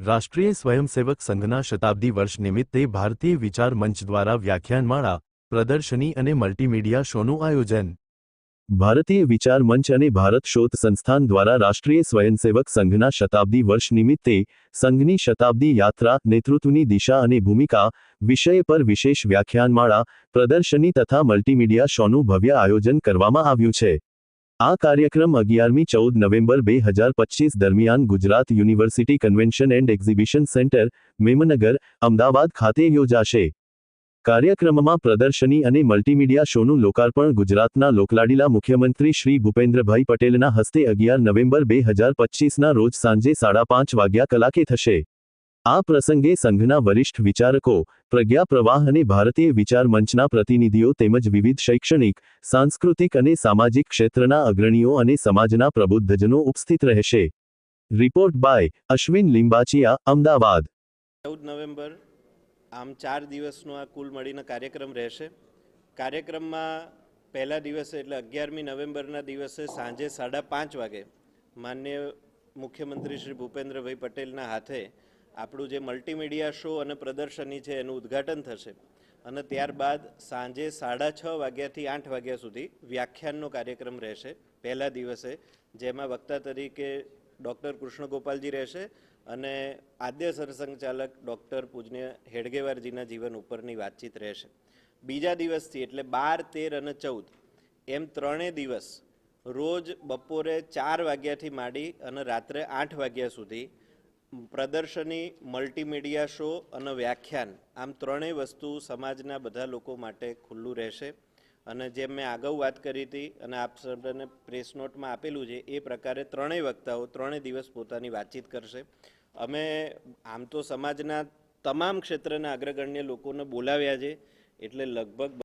રાષ્ટ્રીય સ્વયંસેવક સંઘના શતાબ્દી વર્ષ નિમિત્તે ભારતીય વિચાર મંચ દ્વારા વ્યાખ્યાનમાળા, પ્રદર્શની અને મલ્ટીમીડિયા શોનું આયોજન. ભારતીય વિચાર મંચ અને ભારત શોધ સંસ્થાન દ્વારા રાષ્ટ્રીય સ્વયંસેવક સંઘના શતાબ્દી વર્ષ નિમિત્તે સંઘની શતાબ્દી યાત્રા, નેતૃત્વની દિશા અને ભૂમિકા વિષય પર વિશેષ વ્યાખ્યાનમાળા, પ્રદર્શની તથા મલ્ટીમીડિયા શોનું ભવ્ય આયોજન કરવામાં આવ્યું છે. આ કાર્યક્રમ અગિયારમી ચૌદ નવેમ્બર બે હજાર પચીસ દરમિયાન Gujarat university convention and exhibition centre, Memnagar, Ahmedabad ખાતે યોજાશે. કાર્યક્રમમાં પ્રદર્શની અને મલ્ટીમીડિયા શોનું લોકાર્પણ ગુજરાતના લોકલાડીલા મુખ્યમંત્રી શ્રી ભૂપેન્દ્રભાઈ પટેલના હસ્તે અગિયાર નવેમ્બર બે હજાર પચીસના રોજ સાંજે સાડા પાંચ વાગ્યા કલાકે થશે. આ પ્રસંગે સંઘના વરિષ્ઠ વિચારકો, પ્રજ્ઞા પ્રવાહ અને ભારતીય વિચાર મંચના પ્રતિનિધિઓ તેમજ વિવિધ શૈક્ષણિક, સાંસ્કૃતિક અને સામાજિક ક્ષેત્રના અગ્રણીઓ અને સમાજના પ્રબુદ્ધજનો ઉપસ્થિત રહેશે. Report by Ashwin Limbachiya, Ahmedabad. ચૌદ નવેમ્બર, આમ ચાર દિવસનો આ કુલ મળીને કાર્યક્રમ રહેશે. કાર્યક્રમમાં પહેલા દિવસે એટલે અગિયારમી નવેમ્બરના દિવસે સાંજે સાડા પાંચ વાગે માન્ય મુખ્યમંત્રી શ્રી ભૂપેન્દ્રભાઈ પટેલના હાથે આપણું જે મલ્ટીમીડિયા શો અને પ્રદર્શની છે એનું ઉદ્ઘાટન થશે. અને ત્યારબાદ સાંજે સાડા છ વાગ્યાથી આઠ વાગ્યા સુધી વ્યાખ્યાનનો કાર્યક્રમ રહેશે. પહેલા દિવસે, જેમાં વક્તા તરીકે ડૉક્ટર કૃષ્ણ ગોપાલજી રહેશે અને આદ્ય સરસંઘચાલક ડૉક્ટર પૂજ્ય હેડગેવારજીના જીવન ઉપરની વાતચીત રહેશે. બીજા દિવસથી એટલે બાર, તેર અને ચૌદ, એમ ત્રણેય દિવસ રોજ બપોરે ચાર વાગ્યાથી માંડી અને રાત્રે આઠ વાગ્યા સુધી પ્રદર્શની, મલ્ટીમીડિયા શો અને વ્યાખ્યાન આમ ત્રણેય વસ્તુ સમાજના બધા લોકો માટે ખુલ્લું રહેશે. અને જેમ મેં અગાઉ વાત કરી હતી અને આપ સૌને પ્રેસ નોટમાં આપેલું છે, એ પ્રકારે ત્રણેય વક્તાઓ ત્રણેય દિવસ પોતાની વાતચીત કરશે. અમે આમ તો સમાજના તમામ ક્ષેત્રના અગ્રગણ્ય લોકોને બોલાવ્યા છે, એટલે લગભગ